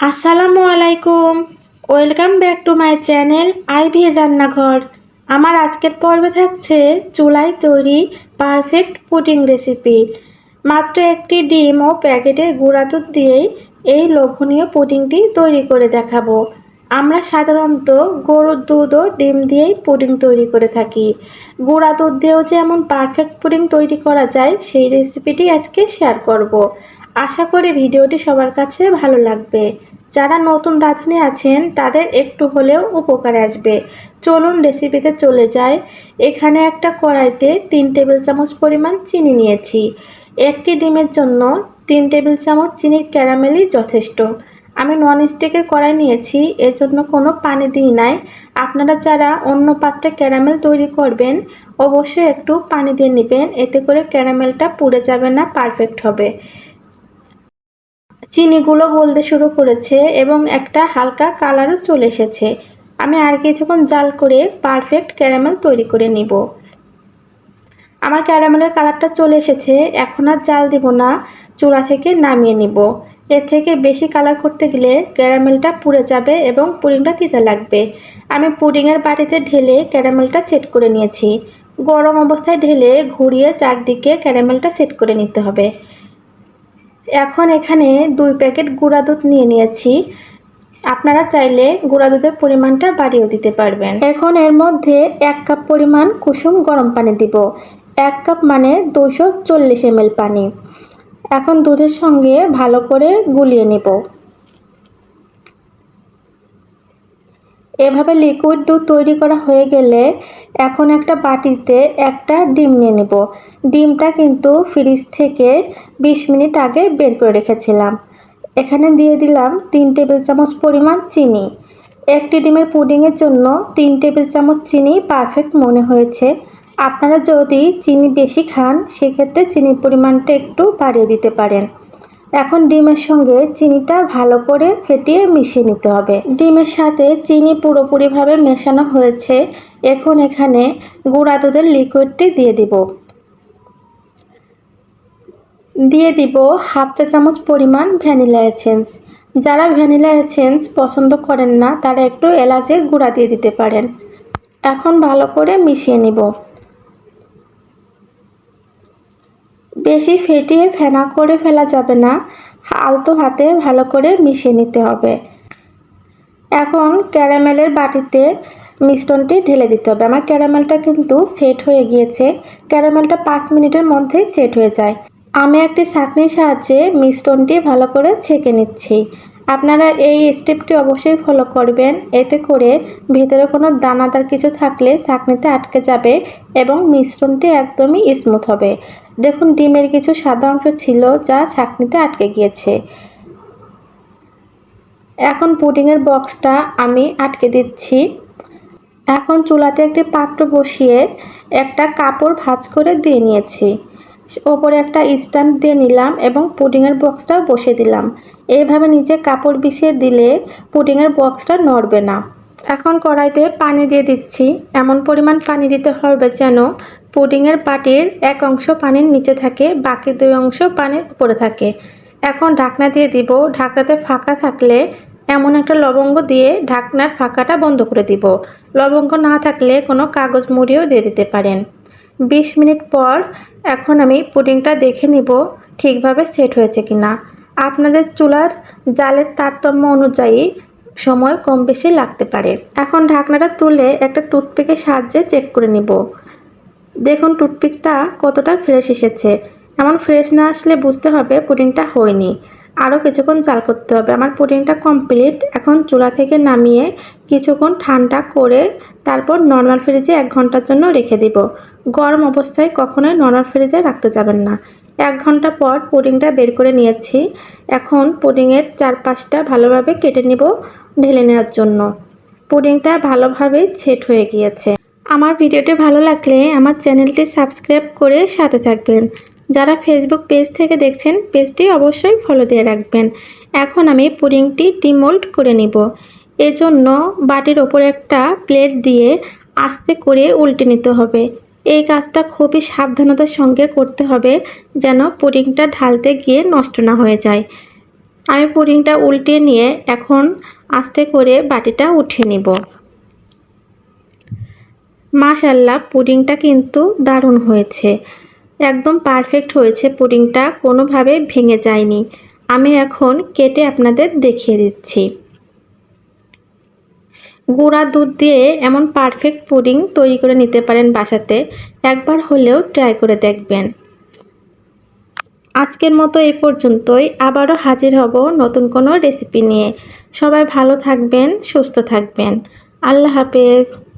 আসসালামু আলাইকুম। Welcome back to my channel I আইভির রান্নাঘর আমার আজকের পর্বে থাকছে চুলায় তৈরি পারফেক্ট পুডিং রেসিপি মাত্র একটি ডিম ও প্যাকেটের গুঁড়া দুধ দিয়েই এই লোভনীয় পুডিংটি তৈরি করে দেখাবো। আমরা সাধারণত গরুর দুধ ও ডিম দিয়েই পুডিং তৈরি করে থাকি। গুঁড়া দুধ দিয়েও যে এমন পারফেক্ট পুডিং তৈরি করা যায়, সেই রেসিপিটি আজকে শেয়ার করব। আশা করি ভিডিওটি সবার কাছে ভালো লাগবে। যারা নতুন রাঁধুনি আছেন, তাদের একটু হলেও উপকার আসবে। চলুন রেসিপিতে চলে যায় এখানে একটা কড়াইতে তিন টেবিল চামচ পরিমাণ চিনি নিয়েছি। একটি ডিমের জন্য তিন টেবিল চামচ চিনির ক্যারামেলই যথেষ্ট। আমি নন স্টিকের কড়াই নিয়েছি, এজন্য কোনো পানি দিই নাই। আপনারা যারা অন্য পাত্রে ক্যারামেল তৈরি করবেন, অবশ্যই একটু পানি দিয়ে নেবেন, এতে করে ক্যারামেলটা পুড়ে যাবে না পারফেক্ট হবে। চিনিগুলো গলতে শুরু করেছে এবং একটা হালকা কালারও চলে এসেছে। আমি আর কিছুক্ষণ জাল করে পারফেক্ট ক্যারামেল তৈরি করে নিব। আমার ক্যারামেলের কালারটা চলে এসেছে, এখন আর জাল দিব না চূড়া থেকে নামিয়ে নিব। এর থেকে বেশি কালার করতে গেলে ক্যারামেলটা পুড়ে যাবে এবং পুডিংটা তিতে লাগবে। আমি পুডিংয়ের বাটিতে ঢেলে ক্যারামেলটা সেট করে নিয়েছি। গরম অবস্থায় ঢেলে ঘুরিয়ে চারদিকে ক্যারামেলটা সেট করে নিতে হবে। এখন এখানে দুই প্যাকেট গুঁড়া দুধ নিয়ে নিয়েছি। আপনারা চাইলে গুঁড়া দুধের পরিমাণটা বাড়িয়েও দিতে পারবেন। এখন এর মধ্যে এক কাপ পরিমাণ কুসুম গরম পানি দিব। এক কাপ মানে দুশো চল্লিশ এম পানি। এখন দুধের সঙ্গে ভালো করে গুলিয়ে নিব। এভাবে লিকুইড দুধ তৈরি করা হয়ে গেলে এখন একটা বাটিতে একটা ডিম নিয়ে নেব। ডিমটা কিন্তু ফ্রিজ থেকে ২০ মিনিট আগে বের করে রেখেছিলাম। এখানে দিয়ে দিলাম তিন টেবিল চামচ পরিমাণ চিনি। একটি ডিমের পুডিংয়ের জন্য তিন টেবিল চামচ চিনি পারফেক্ট মনে হয়েছে। আপনারা যদি চিনি বেশি খান, সেক্ষেত্রে চিনির পরিমাণটা একটু বাড়িয়ে দিতে পারেন। এখন ডিমের সঙ্গে চিনিটা ভালো করে ফেটিয়ে মিশিয়ে নিতে হবে। ডিমের সাথে চিনি পুরোপুরিভাবে মেশানো হয়েছে। এখন এখানে গুঁড়া দুধের লিকুইডটি দিয়ে দিব। দিয়ে দিব হাফ চা চামচ পরিমাণ ভ্যানিলা এসেন্স। যারা ভ্যানিলা এসেন্স পছন্দ করেন না, তারা একটু এলাচের গুঁড়া দিয়ে দিতে পারেন। এখন ভালো করে মিশিয়ে নিব। বেশি ফেটিয়ে ফেনা করে ফেলা যাবে না। আলতো হাতে ভালো করে মিশিয়ে নিতে হবে। এখন ক্যারামেলের বাটিতে মিশ্রণটি ঢেলে দিতে হবে। আমার ক্যারামেলটা কিন্তু সেট হয়ে গিয়েছে। ক্যারামেলটা পাঁচ মিনিটের মধ্যেই সেট হয়ে যায়। আমি একটি ছাঁকনির সাহায্যে মিশ্রণটি ভালো করে ছেঁকে নিচ্ছি। আপনারা এই স্টেপটি অবশ্যই ফলো করবেন। এতে করে ভিতরে কোনো দানাদার কিছু থাকলে ছাঁকনিতে আটকে যাবে এবং মিশ্রণটি একদমই স্মুথ হবে। দেখুন, ডিমের কিছু সাদা অংশ ছিল যা ছাঁকনিতে আটকে গিয়েছে। এখন পুডিংয়ের বক্সটা আমি আটকে দিচ্ছি। এখন চুলাতে একটি পাত্র বসিয়ে একটা কাপড় ভাঁজ করে দিয়ে নিয়েছি। ওপরে একটা স্ট্যান্ড দিয়ে নিলাম এবং পুডিংয়ের বক্সটাও বসে দিলাম। এইভাবে নিচে কাপড় বিছিয়ে দিলে পুডিংয়ের বক্সটা নড়বে না। এখন কড়াইতে পানি দিয়ে দিচ্ছি। এমন পরিমাণ পানি দিতে হবে যেন পুডিংয়ের পাটির এক অংশ পানির নিচে থাকে, বাকি দুই অংশ পানির উপরে থাকে। এখন ঢাকনা দিয়ে দিব। ঢাকনাতে ফাঁকা থাকলে এমন একটা লবঙ্গ দিয়ে ঢাকনার ফাঁকাটা বন্ধ করে দিব। লবঙ্গ না থাকলে কোনো কাগজ মুড়িও দিয়ে দিতে পারেন। বিশ মিনিট পর এখন আমি পুডিংটা দেখে নিব ঠিকভাবে সেট হয়েছে কি না আপনাদের চুলার জালের তারতম্য অনুযায়ী সময় কম বেশি লাগতে পারে। এখন ঢাকনাটা তুলে একটা টুথপিকের সাহায্যে চেক করে নিব। দেখুন টুথপিকটা কতটা ফ্রেশ এসেছে। এমন ফ্রেশ না আসলে বুঝতে হবে পুডিংটা হয়নি। আরও কিছুক্ষণ চাল করতে হবে। আমার পুডিংটা কমপ্লিট এখন চুলা থেকে নামিয়ে কিছুক্ষণ ঠান্ডা করে তারপর নর্মাল ফ্রিজে এক ঘণ্টার জন্য রেখে দিব। গরম অবস্থায় কখনোই নর্মাল ফ্রিজে রাখতে যাবেন না। এক ঘণ্টা পর পুডিংটা বের করে নিয়েছি। এখন পুডিংয়ের চারপাশটা ভালোভাবে কেটে নিব ঢেলে নেওয়ার জন্য। পুডিংটা ভালোভাবে সেট হয়ে গিয়েছে। আমার ভিডিওটি ভালো লাগলে আমার চ্যানেলটি সাবস্ক্রাইব করে সাথে থাকবেন। যারা ফেসবুক পেজ থেকে দেখছেন পেজটি অবশ্যই ফলো দিয়ে রাখবেন। এখন আমি পুডিংটি ডিমোল্ড করে নিব। এজন্য বাটির ওপর একটা প্লেট দিয়ে আস্তে করে উল্টে নিতে হবে। এই কাজটা খুবই সাবধানতার সঙ্গে করতে হবে, যেন পুডিংটা ঢালতে গিয়ে নষ্ট না হয়ে যায়। আমি পুডিংটা উল্টে নিয়ে এখন আস্তে করে বাটিটা উঠে নিব। মাশাল্লাহ পুডিংটা কিন্তু দারুণ হয়েছে। একদম পারফেক্ট হয়েছে পুডিংটা, কোনোভাবে ভেঙে যায়নি। আমি এখন কেটে আপনাদের দেখিয়ে দিচ্ছি। গুঁড়া দুধ দিয়ে এমন পারফেক্ট পুডিং তৈরি করে নিতে পারেন বাসাতে। একবার হলেও ট্রাই করে দেখবেন। আজকের মতো এই পর্যন্তই। আবারও হাজির হব নতুন কোনো রেসিপি নিয়ে। সবাই ভালো থাকবেন, সুস্থ থাকবেন। আল্লাহ হাফেজ।